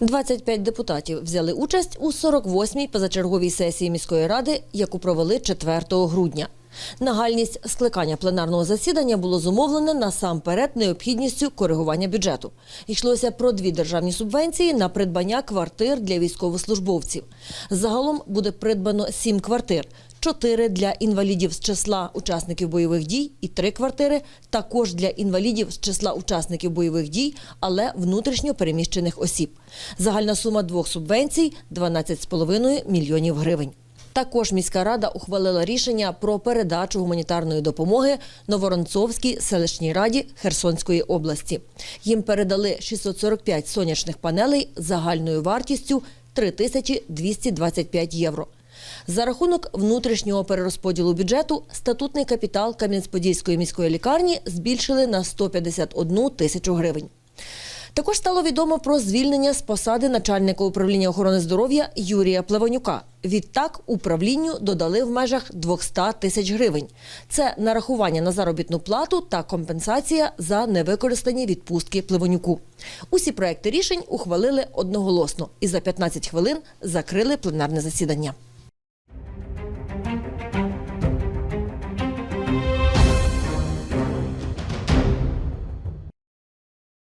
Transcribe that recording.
25 депутатів взяли участь у 48-й позачерговій сесії міської ради, яку провели 4 грудня. Нагальність скликання пленарного засідання було зумовлене насамперед необхідністю коригування бюджету. Йшлося про дві державні субвенції на придбання квартир для військовослужбовців. Загалом буде придбано сім квартир. Чотири для інвалідів з числа учасників бойових дій і три квартири також для інвалідів з числа учасників бойових дій, але внутрішньо переміщених осіб. Загальна сума двох субвенцій 12,5 мільйонів гривень. Також міська рада ухвалила рішення про передачу гуманітарної допомоги Новоронцовській селищній раді Херсонської області. Їм передали 645 сонячних панелей загальною вартістю 3225 євро. За рахунок внутрішнього перерозподілу бюджету статутний капітал Кам'янець-Подільської міської лікарні збільшили на 151 тисячу гривень. Також стало відомо про звільнення з посади начальника управління охорони здоров'я Юрія Плеванюка. Відтак управлінню додали в межах 200 тисяч гривень. Це нарахування на заробітну плату та компенсація за невикористані відпустки пливонюку. Усі проекти рішень ухвалили одноголосно і за 15 хвилин закрили пленарне засідання.